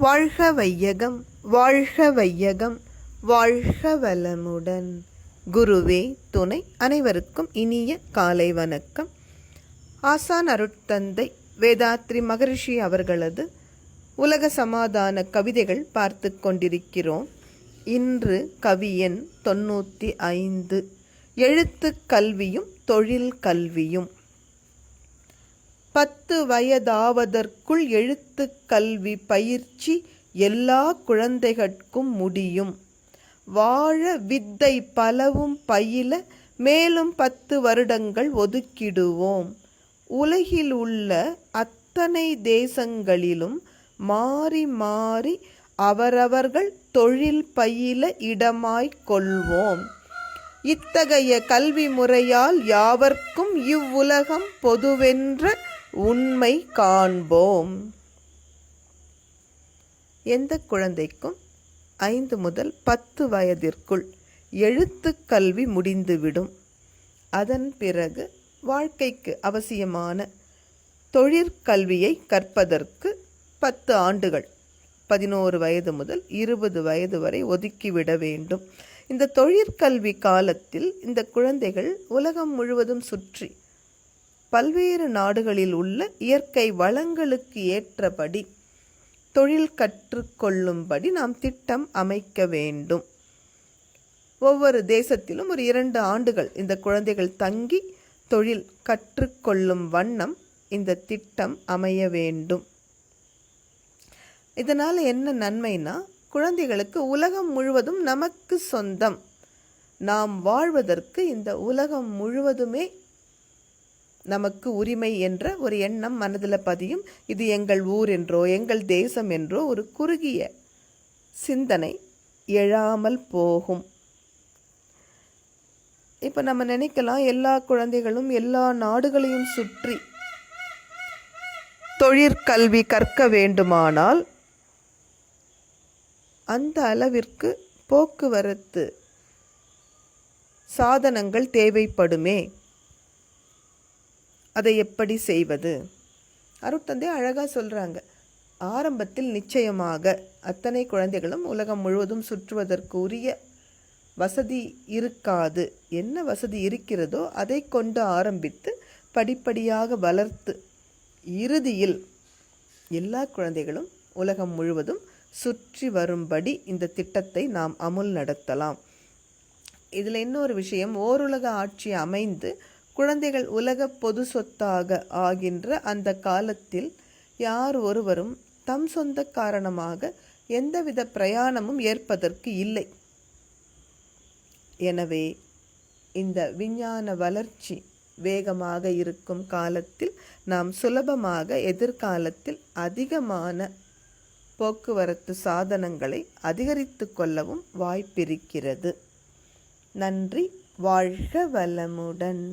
வாழ்க வையகம் வாழ்க வையகம் வாழ்க வளமுடன். குருவே துணை அனைவருக்கும் இனிய காலை வணக்கம். ஆசான் அருட்தந்தை வேதாத்ரி மகரிஷி அவர்களது உலக சமாதான கவிதைகள் பார்த்து கொண்டிருக்கிறோம். இன்று கவியன் தொண்ணூற்றி ஐந்து. எழுத்துக் கல்வியும் தொழில் கல்வியும். பத்து வயதாவதற்குள் எழுத்து கல்வி பயிற்சி எல்லா குழந்தைகட்கும் முடியும். வாழ வித்தை பலவும் பயில மேலும் பத்து வருடங்கள் ஒதுக்கிடுவோம். உலகில் உள்ள அத்தனை தேசங்களிலும் மாறி மாறி அவரவர்கள் தொழில் பயில இடமாய்க் கொள்வோம். இத்தகைய கல்வி முறையால் யாவர்க்கும் இவ்வுலகம் பொதுவென்ற உண்மை காண்போம். எந்த குழந்தைக்கும் ஐந்து முதல் பத்து வயதிற்குள் எழுத்துக்கல்வி முடிந்துவிடும். அதன் பிறகு வாழ்க்கைக்கு அவசியமான தொழிற்கல்வியை கற்பதற்கு பத்து ஆண்டுகள் பதினோரு வயது முதல் இருபது வயது வரை ஒதுக்கிவிட வேண்டும். இந்த தொழிற்கல்வி காலத்தில் இந்த குழந்தைகள் உலகம் முழுவதும் சுற்றி பல்வேறு நாடுகளில் உள்ள இயற்கை வளங்களுக்கு ஏற்றபடி தொழில் கற்றுக்கொள்ளும்படி நாம் திட்டம் அமைக்க வேண்டும். ஒவ்வொரு தேசத்திலும் ஒரு இரண்டு ஆண்டுகள் இந்த குழந்தைகள் தங்கி தொழில் கற்றுக்கொள்ளும் வண்ணம் இந்த திட்டம் அமைய வேண்டும். இதனால் என்ன நன்மைனா குழந்தைகளுக்கு உலகம் முழுவதும் நமக்கு சொந்தம். நாம் வாழ்வதற்கு இந்த உலகம் முழுவதுமே நமக்கு உரிமை என்ற ஒரு எண்ணம் மனதில் பதியும். இது எங்கள் ஊர் என்றோ எங்கள் தேசம் என்றோ ஒரு குறுகிய சிந்தனை எழாமல் போகும். இப்போ நம்ம நினைக்கலாம் எல்லா குழந்தைகளும் எல்லா நாடுகளையும் சுற்றி தொழிற்கல்வி கற்க வேண்டுமானால் அந்த அளவிற்கு போக்குவரத்து சாதனங்கள் தேவைப்படுமே. அதை எப்படி செய்வது? அருட்தந்தை அழகாக சொல்கிறாங்க ஆரம்பத்தில் நிச்சயமாக அத்தனை குழந்தைகளும் உலகம் முழுவதும் சுற்றுவதற்கு உரிய வசதி இருக்காது. என்ன வசதி இருக்கிறதோ அதை கொண்டு ஆரம்பித்து படிப்படியாக வளர்த்து இறுதியில் எல்லா குழந்தைகளும் உலகம் முழுவதும் சுற்றி வரும்படி இந்த திட்டத்தை நாம் அமுல் நடத்தலாம். இதில் இன்னொரு விஷயம் ஓருலக ஆட்சி அமைந்து குழந்தைகள் உலக பொது சொத்தாக ஆகின்ற அந்த காலத்தில் யார் ஒருவரும் தம் சொந்த காரணமாக எந்தவித பிரயாணமும் ஏற்பதற்கு இல்லை. எனவே இந்த விஞ்ஞான வளர்ச்சி வேகமாக இருக்கும் காலத்தில் நாம் சுலபமாக எதிர்காலத்தில் அதிகமான போக்குவரத்து சாதனங்களை அதிகரித்து கொள்ளவும் வாய்ப்பிருக்கிறது. நன்றி வாழ்க வளமுடன்.